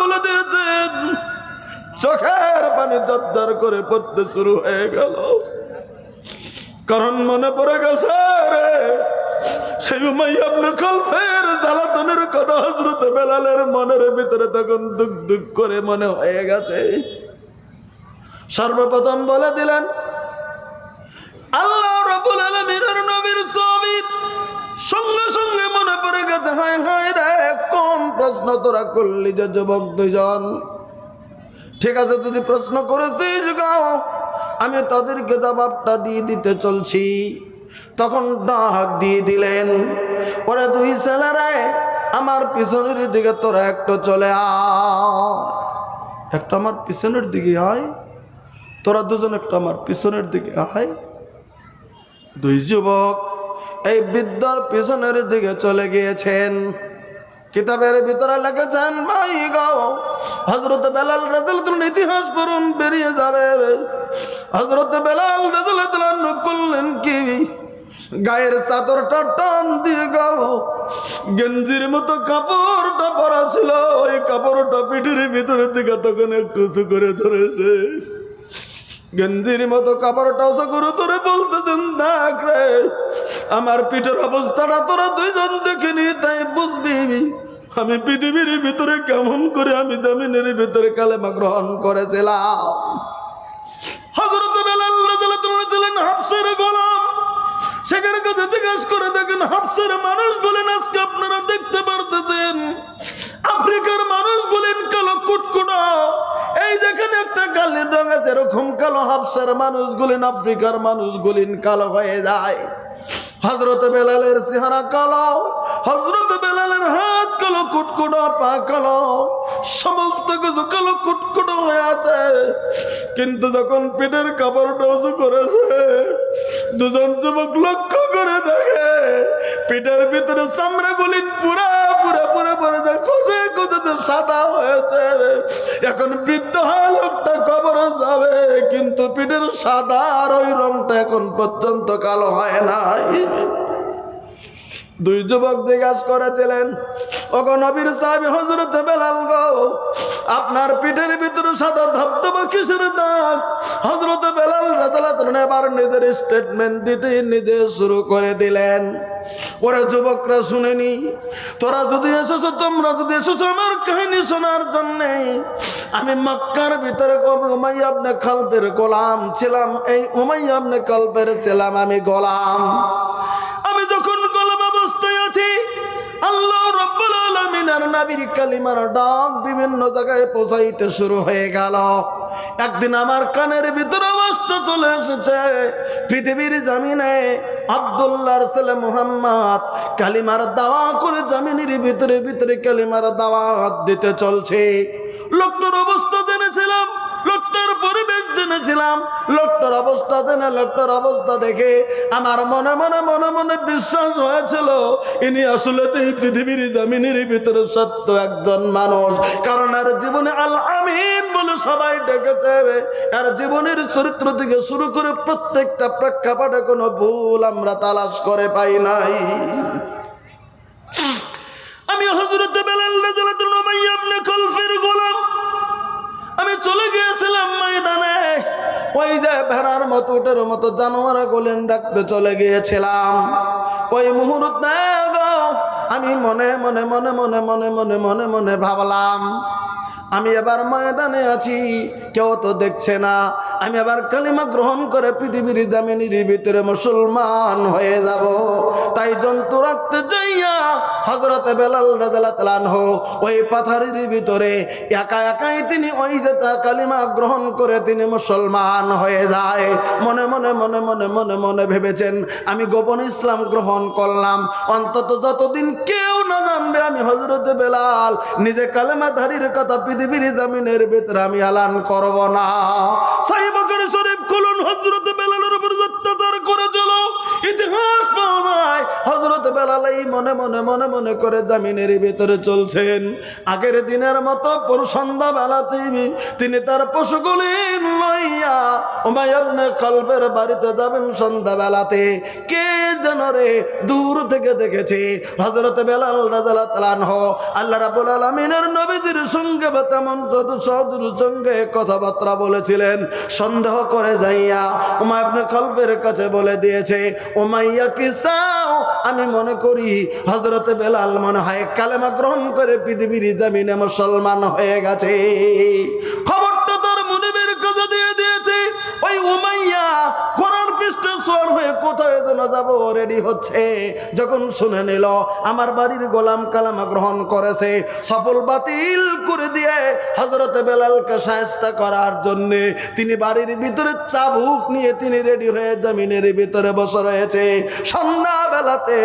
বলে দিয়েছেন, চোখের পানি দরদর করে পড়তে শুরু হয়ে গেল। কারণ মনে পড়ে গেছে রে, সেই উমাই আপনি কল্পের জ্বালাতনের কথা হজরত বেলালের মনের ভিতরে তখন দুঃখ দুঃখ করে মনে হয়ে গেছে। সর্বপ্রথম বলে দিলেন আল্লাহ রাব্বুল আলামিনের নবীর ছবি সঙ্গে সঙ্গে মনে পড়ে গেছে, হায় হায় রে, কোন প্রশ্ন তোরা করলি যে যুবক দুজন ঠিক আছে, যদি প্রশ্ন করেছিস গাও আমি তাদেরকে জবাবটা দিয়ে দিতে চলছি। তখন ডাক দিয়ে দিলেন, ওরা দুই ছেলেরে, আমার পিছনের দিকে তোরা একটু চলে একটা আমার পিছনের দিকে আয়, তোরা দুজন একটা আমার পিছনের দিকে আয়। দুই যুবক এই বৃদ্ধর পিছনের দিকে চলে গিয়েছেন। কিতাবের ভিতরে লিখেছেন, ভাই গাও হজরত বেলাল রাজুল ইতিহাস পড়ুন, বেরিয়ে যাবে। হজরত বেলাল রাজুল করলেন কি? গায়ের চাদরটা টান দিয়ে গাও গেঞ্জির মতো কাপড়টা পরা ছিল, ওই কাপড়টা পিঠের ভিতরের দিকে তখন একটু করে ধরেছে। গেন্দির মতো কাপড়টা করে ধরে বলতেছেন আমার পিঠের অবস্থাটা তোরা দুইজন দেখিনি তাই বুঝবি আমি পৃথিবীর ভিতরে কেমন করে আমি জমিনের ভিতরে কালেমা গ্রহণ করেছিলাম। বেলাল কাছে জিজ্ঞাসা করে আজকে আপনারা দেখতে পারতেছেন, আফ্রিকার মানুষ বলেন, কালো কুটকুটা এই যেখানে একটা কালির রং আছে, এরকম কালো হাফসের মানুষ গুলিন আফ্রিকার মানুষ গুলিন কালো হয়ে যায়। হজরত বেলালের চেহারা কালো হজরত বেলালের হাত কালো, কুটকুটো পা কালো, সমস্ত কিছু কালো, কুটকুটো হয়ে আছে। কিন্তু যখন পেটের কাপড়টা উঁচু করেছে, দুজন যুবক লক্ষ্য করে দেখে পেটের ভিতরে চামড়া গুলিন পুরা পুরা পুরা পুরা যায় খুঁজে খুঁজে সাদা হয়েছে এখন বৃদ্ধ লোকটা কবরে যাবে, কিন্তু পিঠের সাদা আর ওই রংটা এখন পর্যন্ত কালো হয় নাই। দুই যুবক জিজ্ঞাসা করেছিলেন, ওগো নবীর সাহেব হজরত বেলাল গো। আপনার পিঠের ভিতরে সাদা ধবধবা কিসের দাগ? হজরত বেলাল রাজালাত এবার নিজের স্টেটমেন্ট দিতে নিজে শুরু করে দিলেন। ওরা যুবকরা শুনেনি তোরা যদি এসেছ, তোমরা যদি এসেছ আমার কাহিনী শোনার জন্যে। আমি মক্কার ভিতরে উমাইয়া আপনি খালপের গোলাম ছিলাম, এই উমাইয়া আপনি কল্পের ছিলাম আমি গোলাম। রব্বুল নাবির কালিমার ডাক বিভিন্ন জায়গায় পৌঁছাইতে শুরু হয়ে গেল। একদিন আমার কানের ভিতরে অবস্থা চলে এসেছে। পৃথিবীর জামিনে আব্দুল্লাহর ছেলে মুহাম্মদ কালিমার দাওয়া করে জামিনের ভিতরে ভিতরে কালিমার দাওয়াত দিতে চলছে। লোকটার অবস্থা জেনেছিলাম। লোকটার পরিবেশ জেনেছিলাম। লোকটার অবস্থা জেনে, লোকটার অবস্থা দেখে আমার মনে মনে মনে মনে বিশ্বাস হয়েছিল, ইনি আসলে পৃথিবীর জামিনের ভিতরে সত্য একজন মানুষ। কারণ আর জীবনে আল আমিন বলে সবাই ডেকেছে। আর জীবনের চরিত্র থেকে শুরু করে প্রত্যেকটা প্রেক্ষাপটে কোনো ভুল আমরা তালাশ করে পাই নাই। আমি হজরত বেলাল রাদিয়াল্লাহু আনহু আপনি কলফের গোলাম। আমি চলে গিয়েছিলাম ময়দানে। ওই যে ভেড়ার মতো, উটের মতো জানোয়ার গোলেন ডাকতে চলে গিয়েছিলাম। ওই মুহূর্তে আমি মনে মনে মনে মনে মনে মনে মনে মনে ভাবলাম, আমি এবার ময়দানে আছি, কেউ তো দেখছে না আমি আবার কালিমা গ্রহণ করে পৃথিবীর জামিনির ভিতরে মুসলমান হয়ে যাব। তাই জন্তু রাখতে যাইয়া হজরত বেলাল রাজালান হো ওই পাথারির ভিতরে একা একাই তিনি ওই যে তা কালিমা গ্রহণ করে তিনি মুসলমান হয়ে যায়। মনে মনে মনে মনে মনে মনে ভেবেছেন, আমি গোপন ইসলাম গ্রহণ করলাম। অন্তত যতদিন কেউ না জানবে আমি হজরত বেলাল, নিজে কালেমাধারীর কথা পৃথিবীর জামিনের ভিতরে আমি আলান করব না। সাইবাকের শরীফ খুলুন হজরত বেলালের উপর অত্যাচার করেছিল। ইতিহাস হজরত বেলাল বেলালেই মনে মনে মনে মনে করে জামিনের ভিতরে চলছেন। আগের দিনের মতো সন্ধ্যা বেলাতেই তিনি তার পশুগুলি লইয়া উমায়বনে কল্পের বাড়িতে যাবেন সন্ধ্যা বেলাতে কে যেন রে দূর থেকে দেখেছে। হজরত বেলাল রাজালা তালানহ আল্লাহ রাবুল আলমিনের নবীজির সঙ্গে বা তেমন সদুর সঙ্গে কথাবার্তা বলেছিলেন। সন্দেহ করে যাইয়া উমায়বনে কল্পের কাছে বলে দিয়েছে, উমাইয়া কি চাও? আমি মনে করি হজরত বেলাল মনে হয় কালেমা গ্রহণ করে পৃথিবীর জামিনে মুসলমান হয়ে গেছে। ওই উমাইয়া কোরআন পৃষ্ঠে সোয়ার হয়ে কোথায় যেন যাব রেডি হচ্ছে। যখন শুনে নিল, আমার বাড়ির গোলাম কালামা গ্রহণ করেছে, সফল বাতিল করে দিয়ে বেলালকে করার জন্যে তিনি বাড়ির ভিতরে চাবুক নিয়ে তিনি রেডি হয়ে জমিনের ভিতরে বসে রয়েছে। সন্ধ্যাবেলাতে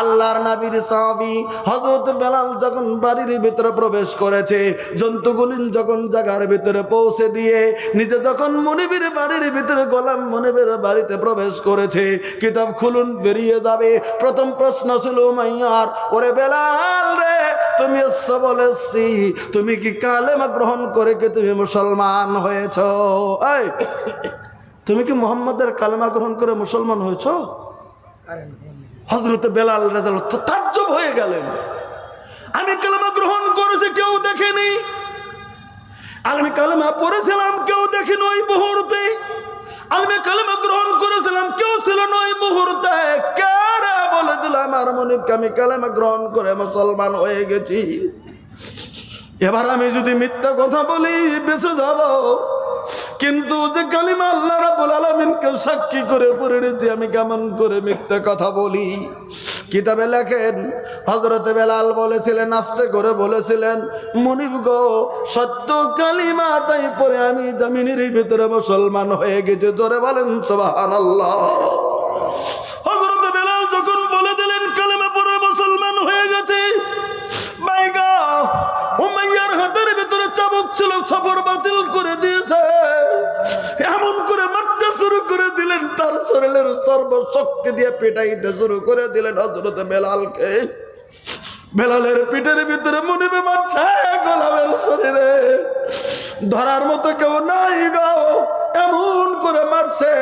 আল্লাহর নাবির সাহাবি হজরত বেলাল যখন বাড়ির ভিতরে প্রবেশ করেছে জন্তুগুলিন যখন জায়গার ভিতরে পৌঁছে দিয়ে নিজে যখন মনিবের বাড়ির ভিতরে গোলাম মনিবের বাড়িতে প্রবেশ করেছে। কিতাব খুলুন বেরিয়ে যাবে। প্রথম প্রশ্ন ছিল মাইয়ার ওরে বেলাল রে তুমি বলেছি তুমি কি কালেমা গ্রহণ করে কি তুমি মুসলমান হয়েছ? এই তুমি কি মোহাম্মদের কালেমা গ্রহণ করে মুসলমান হয়েছ? হজরত বেলাল রাজাল তাজ্জব হয়ে গেলেন। আমি কালেমা গ্রহণ করেছি কেউ দেখেনি? আর আমি কালেমা পড়েছিলাম, কেউ দেখেনি ওই মুহূর্তে। আমি কালেমা গ্রহণ করেছিলাম, কেউ ছিল না ওই মুহূর্তে কারা বলে দিল আমার মনিবকে, আমি কালেমা গ্রহণ করে মুসলমান হয়ে গেছি। এবার আমি যদি মিথ্যা কথা বলি, বেঁচে যাব। কিন্তু যে কালিমা আল্লাহ রাবুল আলমিনকে সাক্ষী করে পড়ে আমি কেমন করে মিথ্যা কথা বলি? কিতাবে লেখেন হজরত বেলাল বলেছিলেন, আস্তে করে বলেছিলেন, মনিব গো, সত্য কালিমা তাই পরে আমি জামিনের ভিতরে মুসলমান হয়ে গেছে, জোরে বলেন সোবাহান আল্লাহ হজরত বেলাল যখন বলে দিলেন, কালিমা পরে মুসলমান হয়ে গেছে বাইগা উমাইয়ার হাতের ভিতরে চাবুক ছিল, সফর বাতিল করে দিয়েছে। তার শরীরের সর্বশক্তি দিয়ে পেটাইতে শুরু করে দিলেন হজরত বেলালকে। বেলালের পিঠের ভিতরে মনিবে মারছে গোলামের শরীরে। ধরার মতো কেউ নাই গো, এমন করে মারছে।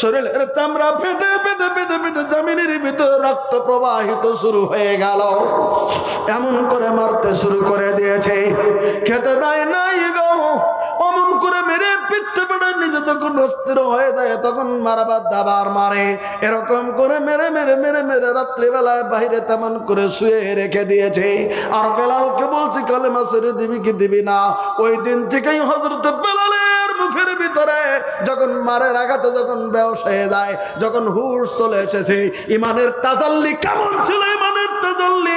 শরীরের চামড়া ফেটে ফেটে ফেটে ফেটে জামিনের ভিতরে রক্ত প্রবাহিত শুরু হয়ে গেল। এমন করে মারতে শুরু করে দিয়েছে। খেতে দেয় নাই গো অমন করে মেরে পিঠতে পেটে নিজে যখন অস্থির হয়ে যায়, তখন মারাবার দাবার মারে। এরকম করে মেরে মেরে মেরে মেরে রাত্রিবেলায় বাইরে তেমন করে শুয়ে রেখে দিয়েছে। আর বেলালকে বলছি, কালেমা ছেড়ে দিবি কি দিবি না? ওই দিন থেকেই হজরত বেলালের মুখের ভিতরে যখন মারের আঘাতে যখন হয়ে যায়, যখন হুশ চলে এসেছে, ইমানের তাজাল্লি কেমন ছিল? ইমানের তাজাল্লি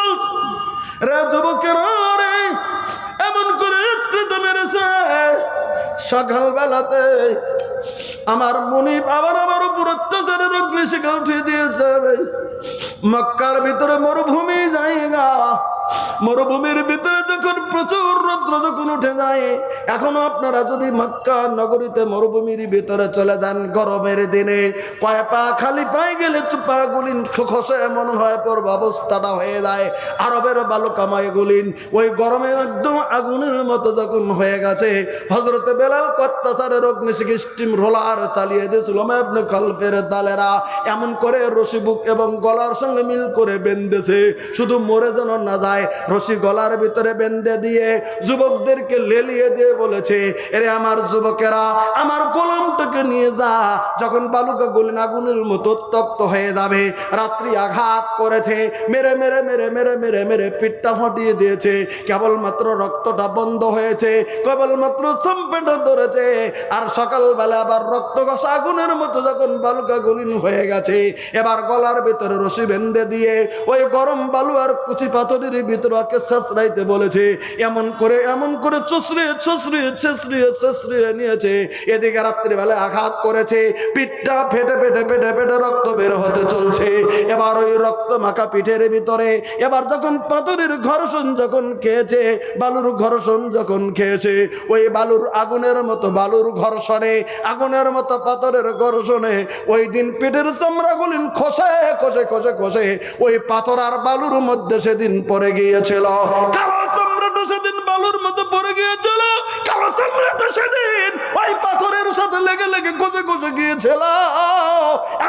রে যুবকেরা রে, এমন করে নেতৃত্ব মেরেছে। সকাল বেলাতে আমার মনিব আবার আমার উপর অত্যাচারের অগ্নি শিখা উঠিয়ে দিয়েছে। মক্কার ভিতরে মরুভূমি জায়গা। মরুভূমির ভিতরে যখন প্রচুর রৌদ্র যখন উঠে যায়, এখনও আপনারা যদি মক্কা নগরীতে মরুভূমির ভিতরে চলে যান গরমের দিনে, কয় পা খালি পায়ে গেলে তো পা গুলিন, খসে এমন হয় পর অবস্থাটা হয়ে যায়। আরবের বালুকামায় গুলিন, ওই গরমে একদম আগুনের মতো যখন হয়ে গেছে হজরত বেলাল কত্তাচারের অগ্নিশিখী স্টিম রোলার চালিয়ে দিয়েছিল আপনি কল্পের দালেরা। এমন করে রশিবুক এবং গলার সঙ্গে মিল করে বেঁধেছে, শুধু মরে যেন না যায়। রশি গলার ভিতরে বেঁধে দিয়ে যুবকদেরকে লেলিয়ে দিয়ে বলেছে, এরে আমার যুবকেরা, আমার গোলামটা বালুকটাকে নিয়ে যা। যখন বালুকা গলিন আগুনের মতো উত্তপ্ত হয়ে যাবে, রাত্রি আঘাত করেছে, মেরে মেরে মেরে মেরে মেরে মেরে পিঠটা ফাটিয়ে দিয়েছে। কেবলমাত্র রক্তটা বন্ধ হয়েছে, কেবলমাত্র চম্পেটা ধরেছে। আর সকালবেলা আবার রক্ত ঘষা আগুনের মতো যখন বালুকা গলিন হয়ে গেছে, এবার গলার ভিতরে রশি বেঁধে দিয়ে ওই গরম বালু আর কুচি পাথরের ভিতরে ওকে সাসরাইতে বলেছে, এমন করে এমন করে চুসড়িয়ে চুসড়িয়ে চসরিয়ে চসরিয়ে নিয়েছে। এদিকে রাত্রিবেলায় আঘাত করেছে, পিঠটা ফেটে ফেটে ফেটে ফেটে রক্ত বের হতে চলছে। এবার ওই রক্ত মাখা পিঠের ভিতরে, এবার যখন পাথরের ঘর্ষণ যখন খেয়েছে, বালুর ঘর্ষণ যখন খেয়েছে, ওই বালুর আগুনের মতো বালুর ঘর্ষণে, আগুনের মতো পাথরের ঘর্ষণে, ওই দিন পেটের চামড়াগুলি খসে খসে খসে খসে, ওই পাথর আর বালুর মধ্যে সেদিন পড়ে গিয়েছিল। কালো চামড়াটা সেদিন বালুর মতো পড়ে গিয়েছিল। কালো চামড়াটা সেদিন ওই পাথরের সাথে লেগে লেগে খসে খসে গিয়েছিল।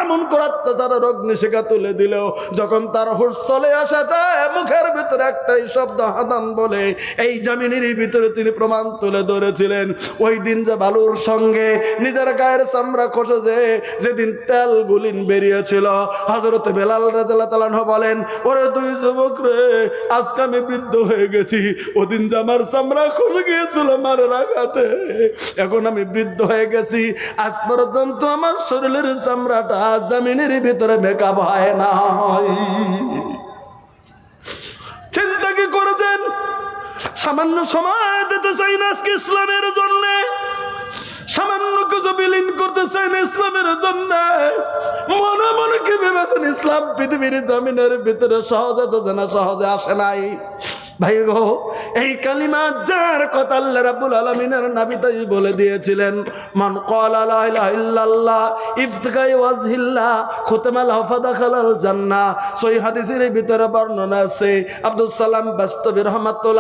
এমন করে অত্যাচারের অগ্নিশিখা তুলে দিল। যখন তার হুশ চলে এসেছে, মুখের ভিতরে একটাই শব্দ হাদান বলে, এই জামিনের ভিতরে তিনি প্রমাণ তুলে ধরেছিলেন। ওই দিন যে বালুর সঙ্গে নিজের গায়ের চামড়া খসেছে, যেদিন তেল গুলিন বেরিয়েছিল। হজরত বেলাল রাজাল্লাহ তালান বলেন, ওরে দুই যুবক রে, আজকে আমি বৃদ্ধ হয়ে গেছি। ওদিন যে আমার চামড়া খসে গিয়েছিল মারে রাখাতে এখন আমি বৃদ্ধ হয়ে গেছি। আজ পর্যন্ত আমার শরীরের চামড়াটা জামিনের ভিতরে মেকআপ হয় না চিন্তা কি করেছেন? সামান্য সময় দিতে চাই না আজকে ইসলামের জন্য। সামান্য কিছু বিলীন করতে চাই না ইসলামের জন্য। মনে মনে কি ভেবেছেন? ইসলাম পৃথিবীর জমিনের ভিতরে সহজে যাচ্ছে না সহজে আসে নাই। ভাই গো, এই কালিমা যার কথা আল্লাহ রাব্বুল আলামিনের নবী তাই বলে দিয়েছিলেন, মান ক্বালা লা ইলাহা ইল্লাল্লাহ, ইফতিকাই ওয়াজহিল্লাহ খুতমাল জান্নাহ। সহিহ হাদিসের ভিতরে বর্ণনা আছে আব্দুল সালাম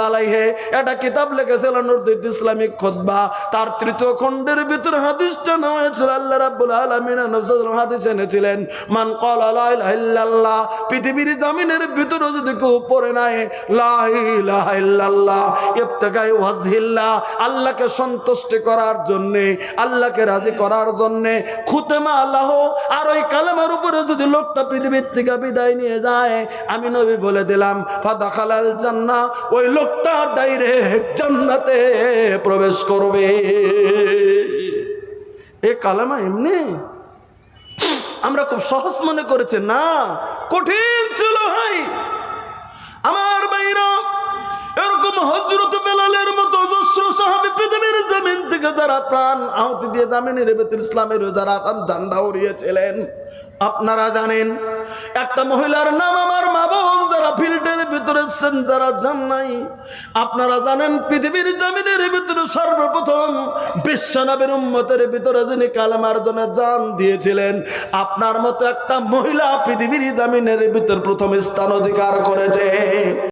আলাইহি এটা কিতাব লিখেছিলেন ইসলামিক খুতবা। তার তৃতীয় খণ্ডের ভিতরে হাদিসটা নেওয়া আল্লাহ রাব্বুল আলামিন নবী সাল্লাল্লাহু হাদিস এনেছিলেন, মান ক্বালা লা ইলাহা ইল্লাল্লাহ, পৃথিবীর জমিনের ভিতরে যদি কেউ পড়ে নাই আল্লাহকে সন্তুষ্ট করার জন্য, আল্লাহকে রাজি করার জন্য খুতেমা আল্লাহ আর ওই কালেমার উপরে যদি লোকটা পৃথিবীর থেকে বিদায় নিয়ে যায়, আমি নবী বলে দিলাম ফাদা খালাল জান্না, ওই লোকটা ডাইরেক্ট জান্নাতে প্রবেশ করবে। এ কালেমা এমনি? আমরা খুব সহজ মনে করেছে, না, কঠিন ছিল ভাই। আমার বাইরা এরকম হজরত বেলালের মতো অজস্র সাহাবি পৃথিবীর জমিন থেকে যারা প্রাণ আহতি দিয়ে জামিনের বেতুল ইসলামের যারা ঝান্ডা উড়িয়েছিলেন, আপনারা জানেন, একটা মহিলার নাম আমার মা বোন যারা ফিল্ডের ভিতরে যারা যান নাই, আপনারা জানেন পৃথিবীর জমিনের ভিতরে সর্বপ্রথম বিশ্বনবের উম্মতের ভিতরে যিনি কালেমার জন্য জান দিয়েছিলেন, আপনার মতো একটা মহিলা পৃথিবীর জমিনের ভিতর প্রথম স্থান অধিকার করেছে।